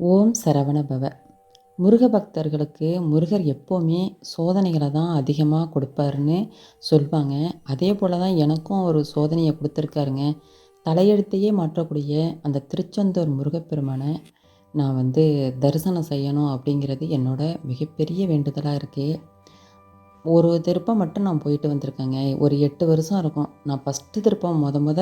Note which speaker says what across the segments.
Speaker 1: ஓம் சரவண பவ. முருக பக்தர்களுக்கு முருகர் எப்போவுமே சோதனைகளை தான் அதிகமாக கொடுப்பாருன்னு சொல்வாங்க. அதே போல் தான் எனக்கும் ஒரு சோதனையை கொடுத்துருக்காருங்க. தலையெழுத்தையே மாற்றக்கூடிய அந்த திருச்செந்தூர் முருகப்பெருமானை நான் வந்து தரிசனம் செய்யணும் அப்படிங்கிறது என்னோட மிகப்பெரிய வேண்டுதலாக இருக்குது ஒரு திருப்பம் மட்டும் நான் போயிட்டு வந்திருக்கேங்க. ஒரு எட்டு வருஷம் இருக்கும். நான் ஃபஸ்ட்டு திருப்பம் முத முத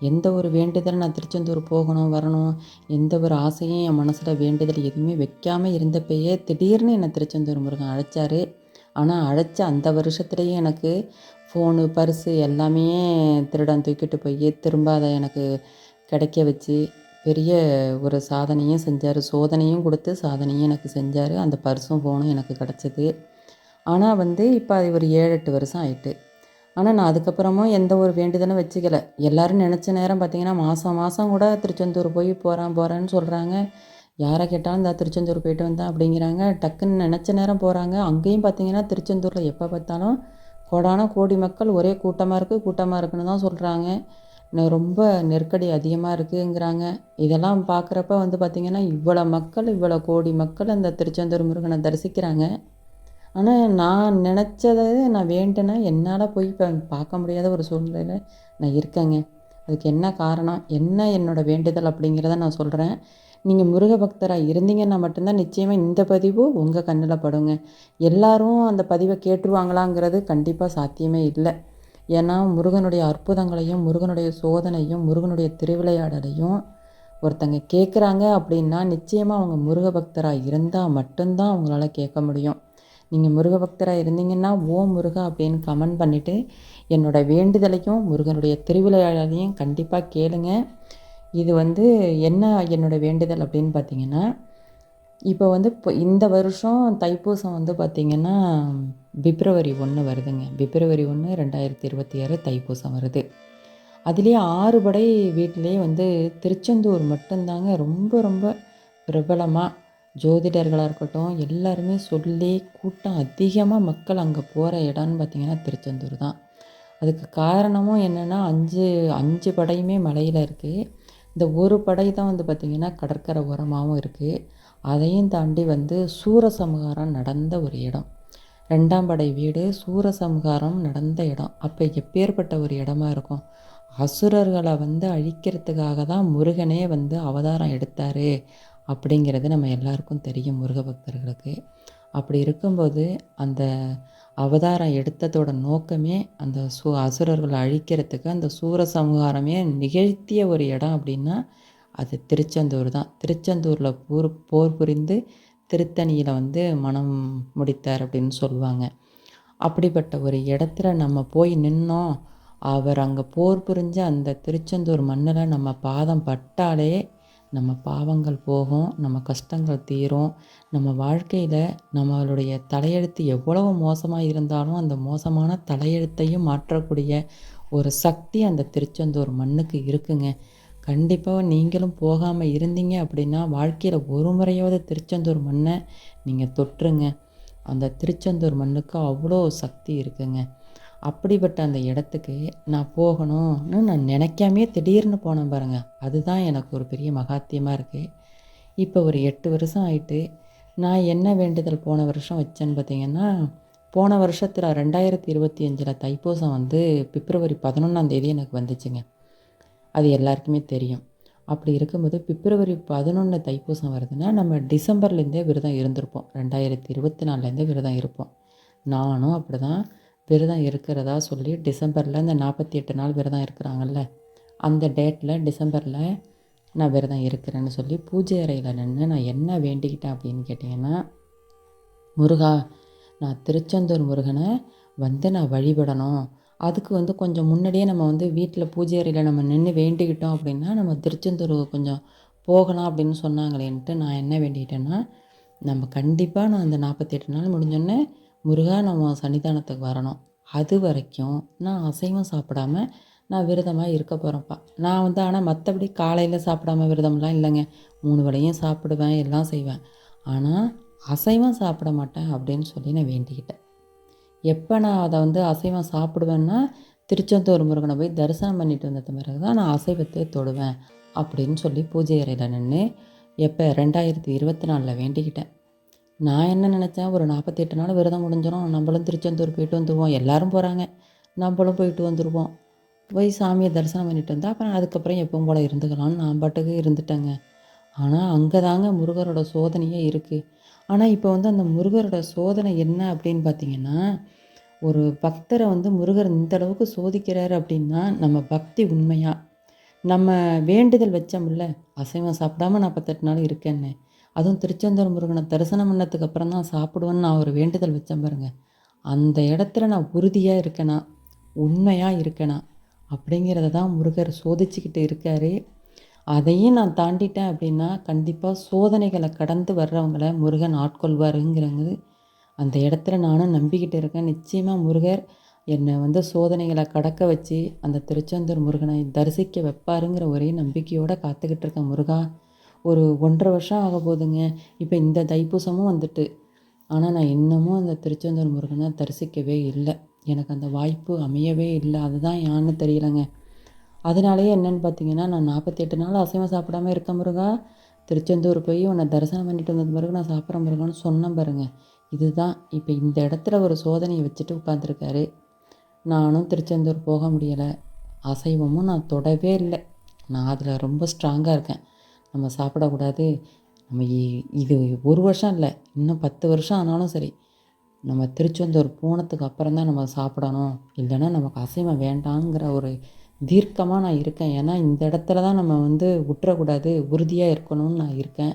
Speaker 1: எந்த ஒரு வேண்டுதல் நான் திருச்செந்தூர் போகணும் வரணும் எந்த ஒரு ஆசையும் என் மனசில் வேண்டுதல் எதுவுமே வைக்காமல் இருந்தப்பயே திடீர்னு என்னை திருச்செந்தூர் முருகன் அழைச்சாரு. ஆனால் அழைச்ச அந்த வருஷத்துலேயே எனக்கு ஃபோனு பர்ஸு எல்லாமே திருடன் தூக்கிட்டு போய் திரும்ப அதை எனக்கு கிடைக்க வச்சு பெரிய ஒரு சாதனையும் செஞ்சார். சோதனையும் கொடுத்து சாதனையும் எனக்கு செஞ்சார். அந்த பர்ஸும் ஃபோனும் எனக்கு கிடச்சிது. ஆனால் வந்து இப்போ அது ஒரு ஏழு எட்டு வருஷம் ஆயிட்டு. ஆனால் நான் அதுக்கப்புறமும் எந்த ஒரு வேண்டுதலும் வச்சுக்கல. எல்லோரும் நினச்ச நேரம் பார்த்திங்கன்னா மாதம் மாதம் கூட திருச்செந்தூர் போய் போகிறான் போகிறேன்னு சொல்கிறாங்க யாரை கேட்டாலும் இந்த திருச்செந்தூர் போயிட்டு வந்தேன் அப்படிங்கிறாங்க. டக்குன்னு நினச்ச நேரம் போகிறாங்க அங்கேயும் பார்த்திங்கன்னா திருச்செந்தூரில் எப்போ பார்த்தாலும் கோடான கோடி மக்கள் ஒரே கூட்டமாக இருக்குது கூட்டமாக இருக்குன்னு தான் சொல்கிறாங்க ரொம்ப நெருக்கடி அதிகமாக இருக்குங்கிறாங்க. இதெல்லாம் பார்க்குறப்ப வந்து பார்த்திங்கன்னா இவ்வளோ மக்கள் இவ்வளோ கோடி மக்கள் அந்த திருச்செந்தூர் முருகனை தரிசிக்கிறாங்க. ஆனால் நான் நினச்சதை நான் வேண்டினா என்னால் போய் இப்போ பார்க்க முடியாத ஒரு சூழ்நிலையில் நான் இருக்கேங்க. அதுக்கு என்ன காரணம்? என்ன என்னோடய வேண்டுதல் அப்படிங்கிறத நான் சொல்கிறேன் நீங்கள் முருக பக்தராக இருந்தீங்கன்னா மட்டும்தான் நிச்சயமாக இந்த பதிவு உங்கள் கண்ணில் படுங்க. எல்லாரும் அந்த பதிவை கேட்டுருவாங்களாங்கிறது கண்டிப்பாக சாத்தியமே இல்லை. ஏன்னா முருகனுடைய அற்புதங்களையும் முருகனுடைய சோதனையும் முருகனுடைய திருவிளையாடலையும் ஒருத்தங்க கேட்குறாங்க அப்படின்னா நிச்சயமாக அவங்க முருக பக்தராக இருந்தால் மட்டும்தான் அவங்களால கேட்க முடியும். நீங்கள் முருக பக்தராக இருந்தீங்கன்னா ஓ முருகா அப்படின்னு கமெண்ட் பண்ணிவிட்டு என்னோடய வேண்டுதலையும் முருகனுடைய திருவிளையாடலையும் கண்டிப்பாக கேளுங்க. இது வந்து என்ன என்னோடய வேண்டுதல் அப்படின்னு பார்த்தீங்கன்னா இப்போ வந்து இப்போ இந்த வருஷம் தைப்பூசம் வந்து பார்த்திங்கன்னா பிப்ரவரி ஒன்று வருதுங்க. பிப்ரவரி ஒன்று ரெண்டாயிரத்தி இருபத்தி ஆறு தைப்பூசம் வருது. அதுலேயே ஆறு படை வீட்டிலே வந்து திருச்செந்தூர் மட்டும்தாங்க ரொம்ப ரொம்ப பிரபலமாக ஜோதிடர்களாக இருக்கட்டும் எல்லாருமே சொல்லி கூட்டம் அதிகமாக மக்கள் அங்கே போகிற இடம்னு பார்த்திங்கன்னா திருச்செந்தூர் தான். அதுக்கு காரணமும் என்னென்னா அஞ்சு அஞ்சு படையுமே மலையில் இருக்குது இந்த ஒரு படை தான் வந்து பார்த்திங்கன்னா கடற்கரை ஓரமாகவும் இருக்குது அதையும் தாண்டி வந்து சூரசம்ஹாரம் நடந்த ஒரு இடம். ரெண்டாம் படை வீடு சூரசம்ஹாரம் நடந்த இடம். அப்போ எப்பேற்பட்ட ஒரு இடமா இருக்கும்? அசுரர்களை வந்து அழிக்கிறதுக்காக தான் முருகனே வந்து அவதாரம் எடுத்தார். அப்படிங்கிறது நம்ம எல்லாருக்கும் தெரியும் முருக பக்தர்களுக்கு. அப்படி இருக்கும்போது அந்த அவதாரம் எடுத்ததோட நோக்கமே அந்த சு அசுரர்களை அழிக்கிறதுக்கு அந்த சூர சமூகாரமே நிகழ்த்திய ஒரு இடம் அப்படின்னா அது திருச்செந்தூர் தான். திருச்செந்தூரில் போர் போர் புரிந்து திருத்தணியில் வந்து மனம் முடித்தார் அப்படின்னு சொல்லுவாங்க. அப்படிப்பட்ட ஒரு இடத்துல நம்ம போய் நின்னோம். அவர் அங்கே போர் புரிஞ்ச அந்த திருச்செந்தூர் மண்ணில் நம்ம பாதம் பட்டாலே நம்ம பாவங்கள் போகும் நம்ம கஷ்டங்கள் தீரும். நம்ம வாழ்க்கையில் நம்மளுடைய தலையெழுத்து எவ்வளவு மோசமாக இருந்தாலும் அந்த மோசமான தலையெழுத்தையும் மாற்றக்கூடிய ஒரு சக்தி அந்த திருச்செந்தூர் மண்ணுக்கு இருக்குங்க. கண்டிப்பாக நீங்களும் போகாமல் இருந்தீங்க அப்படின்னா வாழ்க்கையில் ஒரு முறையாவது திருச்செந்தூர் மண்ணை நீங்கள் தொட்டுருங்க அந்த திருச்செந்தூர் மண்ணுக்கு அவ்வளோ சக்தி இருக்குங்க. அப்படிப்பட்ட அந்த இடத்துக்கு நான் போகணும்னு நான் நினைக்காமே திடீர்னு போனேன் பாருங்கள் அதுதான் எனக்கு ஒரு பெரிய மகாத்தியமாக இருக்குது இப்போ ஒரு எட்டு வருஷம் ஆயிட்டு நான் என்ன வேண்டுதல் போன வருஷம் வச்சேன்னு பார்த்தீங்கன்னா போன வருஷத்தில் ரெண்டாயிரத்தி இருபத்தி அஞ்சில் தைப்பூசம் வந்து பிப்ரவரி பதினொன்றாந்தேதி எனக்கு வந்துச்சுங்க. அது எல்லாருக்குமே தெரியும். அப்படி இருக்கும்போது பிப்ரவரி பதினொன்று தைப்பூசம் வருதுன்னா நம்ம டிசம்பர்லேருந்தே விரதம் இருந்திருப்போம். ரெண்டாயிரத்தி இருபத்தி நாலுலேருந்தே விரதம் இருப்போம். நானும் அப்படி தான் விரதம் இருக்கிறதா சொல்லி டிசம்பரில் இந்த நாற்பத்தி எட்டு நாள் விரதம் இருக்கிறாங்கல்ல அந்த டேட்டில் டிசம்பரில் நான் விரதம் இருக்கிறேன்னு சொல்லி பூஜை அறையில் நின்று நான் என்ன வேண்டிக்கிட்டேன் அப்படின்னு கேட்டிங்கன்னா முருகா நான் திருச்செந்தூர் முருகனை வந்து நான் வழிபடணும். அதுக்கு வந்து கொஞ்சம் முன்னாடியே நம்ம வந்து வீட்டில் பூஜை அறையில் நம்ம நின்று வேண்டிக்கிட்டோம் அப்படின்னா நம்ம திருச்செந்தூர் கொஞ்சம் போகலாம் அப்படின்னு சொன்னாங்களேன்ட்டு நான் என்ன வேண்டிக்கிட்டேன்னா நம்ம கண்டிப்பாக நான் அந்த நாற்பத்தி எட்டு நாள் முடிஞ்சோடனே முருகா நம்ம சன்னிதானத்துக்கு வரணும். அது வரைக்கும் நான் அசைவம் சாப்பிடாம நான் விரதமாக இருக்க போகிறேன்ப்பா நான் வந்து ஆனால் மற்றபடி காலையில் சாப்பிடாம விரதம்லாம் இல்லைங்க. மூணு வேளையும் சாப்பிடுவேன் எல்லாம் செய்வேன். ஆனால் அசைவம் சாப்பிட மாட்டேன் அப்படின்னு சொல்லி நான் வேண்டிக்கிட்டேன். எப்போ நான் அதை வந்து அசைவம் சாப்பிடுவேன்னா திருச்செந்தூர் முருகனை போய் தரிசனம் பண்ணிட்டு வந்த பிறகு தான் நான் அசைவத்தை தொடுவேன் அப்படின்னு சொல்லி பூஜை அறையில் நின்று எப்போ ரெண்டாயிரத்தி இருபத்தி நாலில் வேண்டிக்கிட்டேன். நான் என்ன நினச்சேன் ஒரு நாற்பத்தெட்டு நாள் விரதம் முடிஞ்சிடும் நம்மளும் திருச்செந்தூர் போயிட்டு வந்துடுவோம் எல்லாரும் போகிறாங்க நம்மளும் போயிட்டு வந்துடுவோம் போய் சாமியை தரிசனம் பண்ணிட்டு வந்தால் அப்புறம் அதுக்கப்புறம் எப்பவும் போல் இருந்துக்கலாம்னு நான் பாட்டுக்கு இருந்துட்டேங்க. ஆனால் அங்கே தாங்க முருகரோட சோதனையே இருக்குது ஆனால் இப்போ வந்து அந்த முருகரோட சோதனை என்ன அப்படின்னு பார்த்தீங்கன்னா ஒரு பக்தரை வந்து முருகர் இந்த அளவுக்கு சோதிக்கிறார் அப்படின்னா நம்ம பக்தி உண்மையாக நம்ம வேண்டுதல் வச்சோம்ல. அசைவம் சாப்பிடாம நாற்பத்தெட்டு நாள் இருக்கேன்னு. அதுவும் திருச்செந்தூர் முருகனை தரிசனம் பண்ணதுக்கு அப்புறம் தான் சாப்பிடுவேன்னு நான் ஒரு வேண்டுதல் வச்சேன் பாருங்க. அந்த இடத்துல நான் உறுதியாக இருக்கேனா? உண்மையாக இருக்கேனா? அப்படிங்கிறத தான் முருகர் சோதிச்சுக்கிட்டு இருக்காரு. அதையும் நான் தாண்டிட்டேன் அப்படின்னா கண்டிப்பாக சோதனைகளை கடந்து வர்றவங்கள முருகன் ஆட்கொள்வாருங்கிறது அந்த இடத்துல நானும் நம்பிக்கிட்டு இருக்கேன். நிச்சயமாக முருகர் என்னை வந்து சோதனைகளை கடக்க வச்சு அந்த திருச்செந்தூர் முருகனை தரிசிக்க வைப்பாருங்கிற ஒரே நம்பிக்கையோடு காத்துக்கிட்டு இருக்கேன் முருகா. ஒரு ஒன்றரை வருஷம் ஆக போகுதுங்க இப்போ இந்த தைப்பூசமும் வந்துட்டு. ஆனால் நான் இன்னமும் அந்த திருச்செந்தூர் முருகனை தரிசிக்கவே இல்லை. எனக்கு அந்த வாய்ப்பு அமையவே இல்லை. அதுதான் ஏன்னு தெரியலைங்க. அதனாலேயே என்னென்னு பார்த்தீங்கன்னா நான் நாற்பத்தெட்டு நாள் அசைவம் சாப்பிடாம இருக்க முருகா திருச்செந்தூர் போய் உன்னை தரிசனம் பண்ணிட்டு வந்தது பிறகு நான் சாப்பிட்ற முருகான்னு சொன்னேன் பாருங்க. இதுதான். இப்போ இந்த இடத்துல ஒரு சோதனையை வச்சுட்டு உட்காந்துருக்காரு நானும் திருச்செந்தூர் போக முடியலை. அசைவமும் நான் தொடவே இல்லை. நான் அதில் ரொம்ப ஸ்ட்ராங்காக இருக்கேன். நம்ம சாப்பிடக்கூடாது. நம்ம இ- இது ஒரு வருஷம் இல்லை இன்னும் பத்து வருஷம் ஆனாலும் சரி நம்ம திருச்செந்தூர் போனதுக்கு அப்புறம் தான் நம்ம சாப்பிடணும். இல்லைன்னா நமக்கு அசைவம் வேண்டாங்கிற ஒரு தீர்க்கமாக நான் இருக்கேன். ஏன்னா இந்த இடத்துல தான் நம்ம வந்து விட்டுறக்கூடாது உறுதியாக இருக்கணும்னு நான் இருக்கேன்.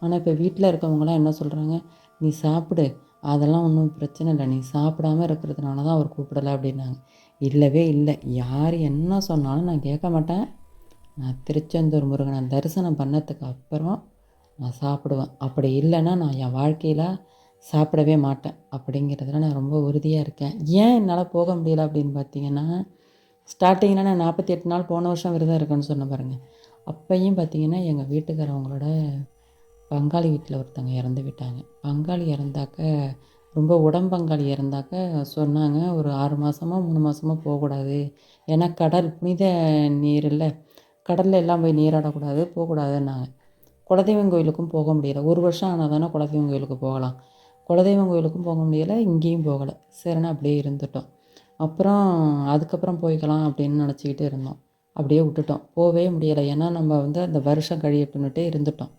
Speaker 1: ஆனால் இப்போ வீட்டில் இருக்கவங்களாம் என்ன சொல்கிறாங்க நீ சாப்பிடு அதெல்லாம் ஒன்றும் பிரச்சனை இல்லை. நீ சாப்பிடாம இருக்கிறதுனால தான் அவர் கூப்பிடலை அப்படின்னாங்க. இல்லவே இல்லை. யார் என்ன சொன்னாலும் நான் கேட்க மாட்டேன். நான் திருச்செந்தூர் முருகனை தரிசனம் பண்ணதுக்கு அப்புறம் நான் சாப்பிடுவேன். அப்படி இல்லைன்னா நான் என் வாழ்க்கையில் சாப்பிடவே மாட்டேன். அப்படிங்கிறதுல நான் ரொம்ப உறுதியாக இருக்கேன். ஏன் என்னால் போக முடியல அப்படின்னு பார்த்தீங்கன்னா ஸ்டார்டிங்கில் நான் நாற்பத்தி எட்டு நாள் போன வருஷம் விரதம் இருக்கேன்னு சொன்ன பாருங்கள் அப்பையும் பார்த்தீங்கன்னா எங்கள் வீட்டுக்காரவங்களோட பங்காளி வீட்டில் ஒருத்தவங்க இறந்து விட்டாங்க. பங்காளி இறந்தாக்க ரொம்ப உடம்பங்காளி இறந்தாக்க சொன்னாங்க ஒரு ஆறு மாதமோ மூணு மாதமோ போகக்கூடாது. ஏன்னா கடல் புனித நீர் இல்லை. கடலில் எல்லாம் போய் நீராடக்கூடாது போகக்கூடாதுன்னாங்க. குலதெய்வம் கோயிலுக்கும் போக முடியலை. ஒரு வருஷம் ஆனால் தானே குலதெய்வம் கோயிலுக்கு போகலாம். குலதெய்வம் கோயிலுக்கும் போக முடியலை இங்கேயும் போகலை. சரின்னு அப்படியே இருந்துட்டோம். அப்புறம் அதுக்கப்புறம் போய்க்கலாம் அப்படின்னு நினச்சிக்கிட்டு இருந்தோம். அப்படியே விட்டுட்டோம். போகவே முடியலை. ஏன்னா நம்ம வந்து அந்த வருஷம் கழியட்டுன்னுட்டே இருந்துட்டோம்.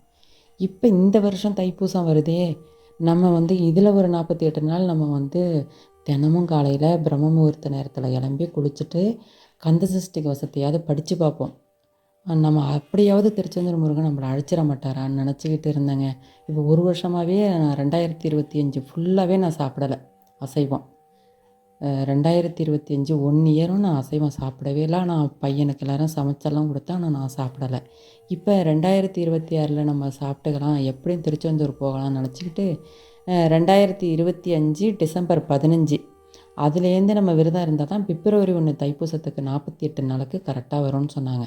Speaker 1: இப்போ இந்த வருஷம் தைப்பூசம் வருதே. நம்ம வந்து இதில் ஒரு நாற்பத்தி எட்டு நாள் நம்ம வந்து தினமும் காலையில் பிரம்ம முகூர்த்த நேரத்தில் கிளம்பி குளிச்சுட்டு கந்த சஷ்டி கவசத்தையாவது படித்து பார்ப்போம். நம்ம அப்படியாவது திருச்செந்தூர் முருகன் நம்மளை அழைச்சிட மாட்டாரான்னு நினச்சிக்கிட்டு இருந்தேங்க. இப்போ ஒரு வருஷமாகவே நான் ரெண்டாயிரத்தி இருபத்தி அஞ்சு ஃபுல்லாகவே நான் சாப்பிடலை. அசைவம். ரெண்டாயிரத்தி இருபத்தி அஞ்சு ஒன் இயரும் நான் அசைவம் சாப்பிடவே இல்லை. நான் பையனுக்கு எல்லாரும் சமைச்செல்லாம் கொடுத்தா ஆனால் நான் சாப்பிடலை. இப்போ ரெண்டாயிரத்தி இருபத்தி ஆறில் நம்ம சாப்பிட்டுக்கலாம். எப்படியும் திருச்செந்தூர் போகலாம்னு நினச்சிக்கிட்டு ரெண்டாயிரத்தி இருபத்தி அஞ்சு டிசம்பர் பதினஞ்சு. அதுலேருந்து நம்ம விரதம் இருந்தால் தான் பிப்ரவரி ஒன்று தைப்பூசத்துக்கு நாற்பத்தி எட்டு நாளுக்கு கரெக்டாக வரும்னு சொன்னாங்க.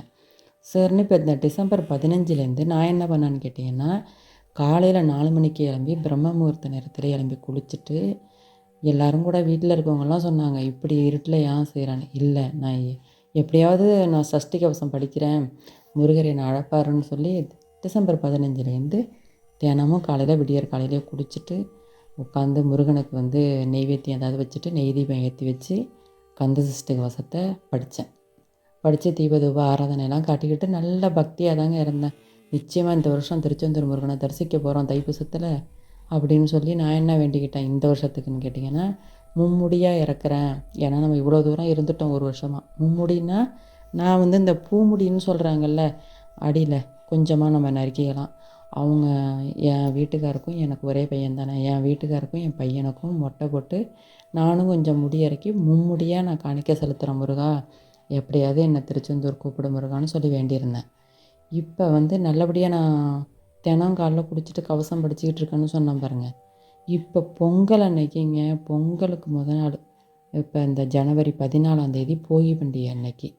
Speaker 1: சரின்னு இப்போ இந்த டிசம்பர் பதினஞ்சுலேருந்து நான் என்ன பண்ணேன்னு கேட்டிங்கன்னா காலையில் நாலு மணிக்கு கிளம்பி பிரம்ம முகூர்த்த நேரத்தில் கிளம்பி குளிச்சுட்டு எல்லாரும் கூட வீட்டில் இருக்கவங்கலாம் சொன்னாங்க இப்படி இருட்டில் ஏன் செய்கிறான்னு இல்லை நான் எப்படியாவது நான் சஷ்டி கவசம் படிக்கிறேன் முருகர் என்னை அழைப்பாருன்னு சொல்லி டிசம்பர் பதினஞ்சுலேருந்து தினமும் காலையில் விடியற் காலையிலே குடிச்சிட்டு உட்காந்து முருகனுக்கு வந்து நெய்வேத்தியம் ஏதாவது வச்சுட்டு நெய் தீபம் ஏற்றி வச்சு கந்த சஷ்டி கவசத்தை படித்தேன் படித்து தீபதூப ஆராதனையெல்லாம் காட்டிக்கிட்டு நல்ல பக்தியாக தாங்க இருந்தேன். நிச்சயமாக இந்த வருஷம் திருச்செந்தூர் முருகனை தரிசிக்க போகிறோம் தைப்பூசத்தில் அப்படின்னு சொல்லி நான் என்ன வேண்டிக்கிட்டேன்? இந்த வருஷத்துக்குன்னு கேட்டிங்கன்னா மும்முடியாக இறக்குறேன். ஏன்னா நம்ம இவ்வளோ தூரம் இருந்துட்டோம் ஒரு வருஷமாக மும்முடின்னா நான் வந்து இந்த பூமுடின்னு சொல்கிறாங்கல்ல அடியில் கொஞ்சமாக நம்ம நறுக்கிக்கலாம். அவங்க என் வீட்டுக்காருக்கும் எனக்கு ஒரே பையன் தானே. என் வீட்டுக்காருக்கும் என் பையனுக்கும் மொட்டை போட்டு நானும் கொஞ்சம் முடி இறக்கி மும்முடியாக நான் காணிக்க செலுத்துகிறேன் முருகா. எப்படியாவது என்னை திருச்செந்தூர் கூப்பிடு முருகான்னு சொல்லி வேண்டியிருந்தேன். இப்போ வந்து நல்லபடியாக நான் தினம் காலைல குடிச்சிட்டு கவசம் படிச்சுக்கிட்டு இருக்கேன்னு சொன்னேன் பாருங்கள் இப்போ பொங்கல் அன்னைக்குங்க பொங்கலுக்கு முத நாள். இப்போ இந்த ஜனவரி பதினாலாம் தேதி போகி பண்டிகை அன்னைக்கு.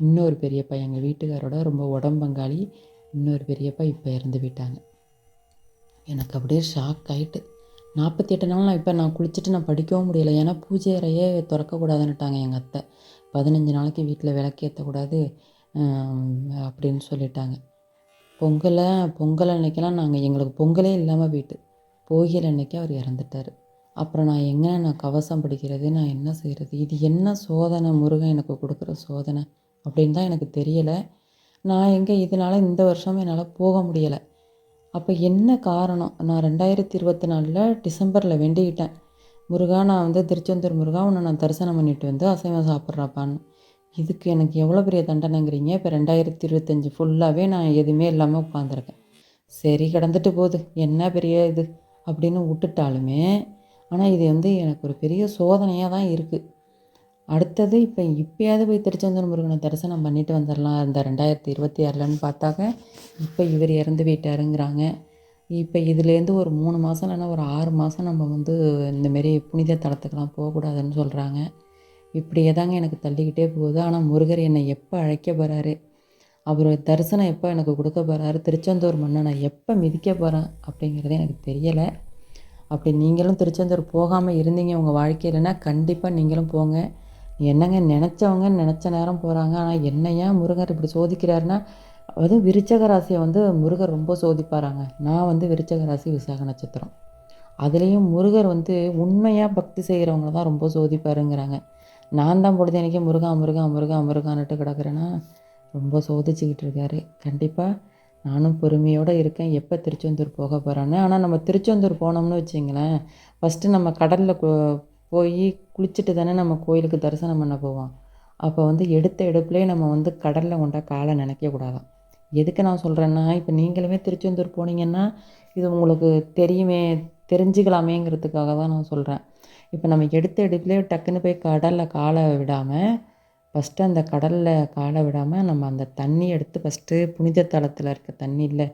Speaker 1: இன்னொரு பெரியப்பா எங்கள் வீட்டுக்காரோட ரொம்ப உடம்பங்காளி இன்னொரு பெரியப்பா இப்போ இறந்து விட்டாங்க. எனக்கு அப்படியே ஷாக் ஆயிட்டு. நாற்பத்தி எட்டு நாள் நான் இப்போ நான் குளிச்சுட்டு நான் படிக்கவும் முடியல. ஏன்னா பூஜை அறையே திறக்கக்கூடாதுன்னுட்டாங்க எங்கள் அத்தை. பதினஞ்சு நாளைக்கு வீட்டில் விளக்கேற்றக்கூடாது அப்படின்னு சொல்லிட்டாங்க. பொங்கலை பொங்கல் அன்னைக்கெல்லாம் நாங்கள் எங்களுக்கு பொங்கலே இல்லாமல் போயிட்டு போகிற அன்னைக்கு அவர் இறந்துட்டார். அப்புறம் நான் எங்கே நான் கவசம் படிக்கிறது நான் என்ன செய்கிறது இது என்ன சோதனை முருகன் எனக்கு கொடுக்குற சோதனை அப்படின்னு தான் எனக்கு தெரியலை. நான் எங்கே இதனால் இந்த வருஷம் என்னால் போக முடியலை. அப்போ என்ன காரணம்? நான் ரெண்டாயிரத்தி இருபத்தி நாலில் டிசம்பரில் வேண்டிக்கிட்டேன். முருகா நான் வந்து திருச்செந்தூர் முருகா உன்னை நான் தரிசனம் பண்ணிட்டு வந்து அசைவம் சாப்பிட்றப்பான்னு. இதுக்கு எனக்கு எவ்வளோ பெரிய தண்டனைங்கிறீங்க? இப்போ ரெண்டாயிரத்தி இருபத்தஞ்சி ஃபுல்லாகவே நான் எதுவுமே இல்லாமல் உட்காந்துருக்கேன் சரி கிடந்துட்டு போகுது. என்ன பெரிய இது? அப்படின்னு விட்டுட்டாலுமே ஆனால் இது வந்து எனக்கு ஒரு பெரிய சோதனையாக தான் இருக்குது அடுத்தது இப்போ இப்போயாவது போய் திருச்செந்தூர் முருகனை தரிசனம் பண்ணிட்டு வந்துடலாம் இந்த ரெண்டாயிரத்தி இருபத்தி ஆறுலன்னு பார்த்தாக்க இப்போ இவர் இறந்து போயிட்டாருங்கிறாங்க. இப்போ இதுலேருந்து ஒரு மூணு மாதம் இல்லைன்னா ஒரு ஆறு மாதம் நம்ம வந்து இந்தமாரி புனித தலத்துக்கெல்லாம் போகக்கூடாதுன்னு சொல்கிறாங்க இப்படியே தாங்க எனக்கு தள்ளிக்கிட்டே போகுது. ஆனால் முருகர் என்னை எப்போ அழைக்க போகிறாரு அவர் தரிசனம் எப்போ எனக்கு கொடுக்க போகிறாரு திருச்செந்தூர் மண்ணை நான் எப்போ மிதிக்க போகிறேன் அப்படிங்கிறது எனக்கு தெரியலை. அப்படி நீங்களும் திருச்செந்தூர் போகாமல் இருந்தீங்க உங்கள் வாழ்க்கையிலனா கண்டிப்பாக நீங்களும் போங்க. என்னங்க நினச்சவங்க நினச்ச நேரம் போகிறாங்க ஆனால் என்ன ஏன் முருகர் இப்படி சோதிக்கிறாருன்னா அதுவும் விருச்சக ராசியை வந்து முருகர் ரொம்ப சோதிப்பாராங்க. நான் வந்து விருச்சக ராசி விசாக நட்சத்திரம். அதுலேயும் முருகர் வந்து உண்மையாக பக்தி செய்கிறவங்கள தான் ரொம்ப சோதிப்பாருங்கிறாங்க. நான் தான் பொழுது முருகா முருகா முருகா முருகான்ட்டு கிடக்குறேன்னா ரொம்ப சோதிச்சுக்கிட்டு இருக்காரு. கண்டிப்பாக நானும் பொறுமையோடு இருக்கேன். எப்போ திருச்செந்தூர் போக போகிறேன்னு ஆனால் நம்ம திருச்செந்தூர் போனோம்னு வச்சிங்களேன் ஃபஸ்ட்டு நம்ம கடலில் போய் குளிச்சுட்டு தானே நம்ம கோயிலுக்கு தரிசனம் பண்ண போவோம். அப்போ வந்து எடுத்த எடுப்புலேயே நம்ம வந்து கடலில் கொண்டா காலை நினைக்கக்கூடாதான் எதுக்கு நான் சொல்கிறேன்னா இப்போ நீங்களுமே திருச்செந்தூர் போனீங்கன்னா இது உங்களுக்கு தெரியுமே தெரிஞ்சுக்கலாமேங்கிறதுக்காக தான் நான் சொல்கிறேன் இப்போ நம்ம எடுத்த எடுப்புலேயே டக்குன்னு போய் கடலில் காலை விடாமல் ஃபஸ்ட்டு அந்த கடலில் காலை விடாமல் நம்ம அந்த தண்ணி எடுத்து ஃபஸ்ட்டு புனித தளத்தில் இருக்க தண்ணி இல்லை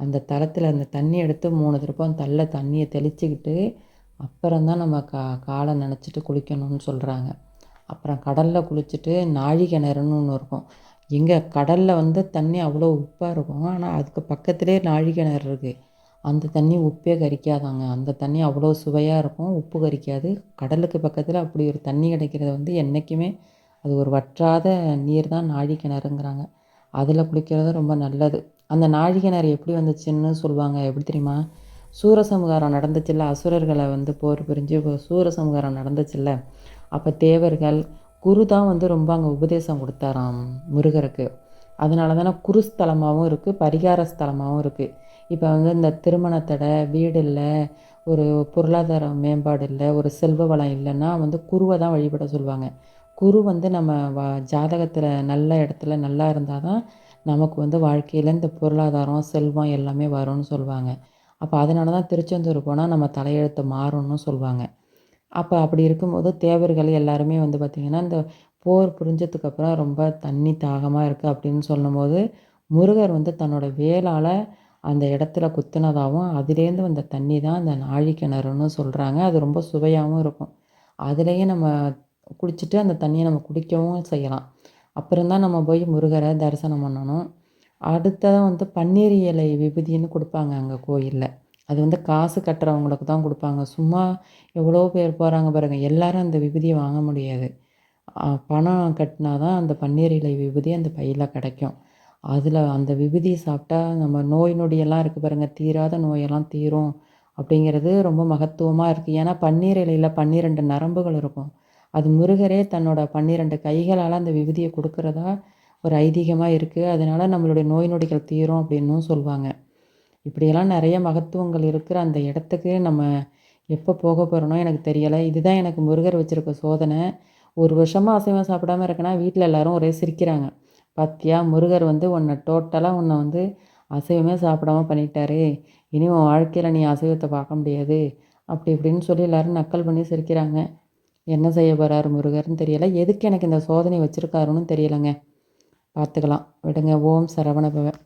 Speaker 1: அந்த தளத்தில் அந்த தண்ணி எடுத்து மூணு திருப்பம் தள்ள தண்ணியை தெளிச்சுக்கிட்டு அப்புறம் தான் நம்ம கா காலை நினச்சிட்டு குளிக்கணும்னு சொல்கிறாங்க அப்புறம் கடலில் குளிச்சுட்டு நாழி கிணறுன்னு ஒன்று இருக்கும். எங்கே கடலில் வந்து தண்ணி அவ்வளோ உப்பாக இருக்கும். ஆனால் அதுக்கு பக்கத்துலேயே நாழி கிணறு இருக்குது அந்த தண்ணி உப்பே கரிக்காதாங்க. அந்த தண்ணி அவ்வளோ சுவையாக இருக்கும். உப்பு கரிக்காது. கடலுக்கு பக்கத்தில் அப்படி ஒரு தண்ணி கிடைக்கிறது வந்து என்றைக்குமே அது ஒரு வற்றாத நீர் தான் நாழி கிணறுங்கிறாங்க அதில் குளிக்கிறது ரொம்ப நல்லது. அந்த நாழி கிணறு எப்படி வந்துச்சுன்னு சொல்லுவாங்க. எப்படி தெரியுமா? சூரசம்ஹாரம் நடந்துச்சுல்ல? அசுரர்களை வந்து போர் புரிஞ்சு சூரசம்ஹாரம் நடந்துச்சுல்ல? அப்போ தேவர்கள் குரு தான் வந்து ரொம்ப அங்கே உபதேசம் கொடுத்தாராம் முருகருக்கு. அதனால தானே குருஸ்தலமாகவும் இருக்குது பரிகார ஸ்தலமாகவும் இருக்குது இப்போ வந்து இந்த திருமணத்தடை வீடு இல்லை ஒரு பொருளாதார மேம்பாடு இல்லை ஒரு செல்வ வளம் இல்லைன்னா வந்து குருவை தான் வழிபட சொல்லுவாங்க. குரு வந்து நம்ம வ ஜாதகத்தில் நல்ல இடத்துல நல்லா இருந்தால் தான் நமக்கு வந்து வாழ்க்கையில் இந்த பொருளாதாரம் செல்வம் எல்லாமே வரும்னு சொல்லுவாங்க. அப்போ அதனால தான் திருச்செந்தூர் போனால் நம்ம தலையெழுத்து மாறும்னு சொல்லுவாங்க. அப்போ அப்படி இருக்கும்போது தேவர்கள் எல்லாருமே வந்து பார்த்திங்கன்னா இந்த போர் புரிஞ்சதுக்கப்புறம் ரொம்ப தண்ணி தாகமாக இருக்குது அப்படின்னு சொல்லும்போது முருகர் வந்து தன்னோட வேலால் அந்த இடத்துல குத்துனதாகவும் அதுலேருந்து வந்த தண்ணி தான் அந்த நாழி கிணறுன்னு சொல்கிறாங்க அது ரொம்ப சுவையாகவும் இருக்கும். அதுலேயே நம்ம குடிச்சிட்டு அந்த தண்ணியை நம்ம குடிக்கவும் செய்யலாம். அப்புறம் தான் நம்ம போய் முருகரை தரிசனம் பண்ணணும். அடுத்ததாக வந்து பன்னீர் இலை விபூதின்னு கொடுப்பாங்க அங்கே கோயிலில். அது வந்து காசு கட்டுறவங்களுக்கு தான் கொடுப்பாங்க. சும்மா எவ்வளோ பேர் போகிறாங்க பாருங்கள் எல்லோரும் அந்த விபூதியை வாங்க முடியாது. பணம் கட்டினா தான் அந்த பன்னீர் இலை விபூதி அந்த பையில் கிடைக்கும். அதில் அந்த விபூதியை சாப்பிட்டா நம்ம நோய் நொடியெல்லாம் இருக்குது பாருங்கள் தீராத நோயெல்லாம் தீரும் அப்படிங்கிறது ரொம்ப மகத்துவமாக இருக்குது ஏன்னா பன்னீர் இலையில் பன்னிரெண்டு நரம்புகள் இருக்கும். அது முருகரே தன்னோட பன்னிரெண்டு கைகளால் அந்த விபூதியை கொடுக்குறதா ஒரு ஐதீகமாக இருக்குது அதனால் நம்மளுடைய நோய் நொடிகள் தீரும் அப்படின்னும் சொல்லுவாங்க. இப்படியெல்லாம் நிறைய மகத்துவங்கள் இருக்கிற அந்த இடத்துக்கு நம்ம எப்போ போக போகிறோனோ எனக்கு தெரியலை. இதுதான் எனக்கு முருகர் வச்சுருக்க சோதனை. ஒரு வருஷமாக அசைவம் சாப்பிடாம இருக்கேன்னா வீட்டில் எல்லோரும் ஒரே சிரிக்கிறாங்க. பார்த்தியா முருகர் வந்து உன்னை டோட்டலாக உன்னை வந்து அசைவமே சாப்பிடாம பண்ணிட்டாரு. இனி உன் வாழ்க்கையில் நீ அசைவத்தை பார்க்க முடியாது. அப்படி இப்படின்னு சொல்லி எல்லோரும் நக்கல் பண்ணி சிரிக்கிறாங்க. என்ன செய்ய போகிறாரு முருகர்னு தெரியலை. எதுக்கு எனக்கு இந்த சோதனை வச்சுருக்காருன்னு தெரியலைங்க. பார்த்துக்கலாம். விடுங்க. ஓம் சரவணபவன்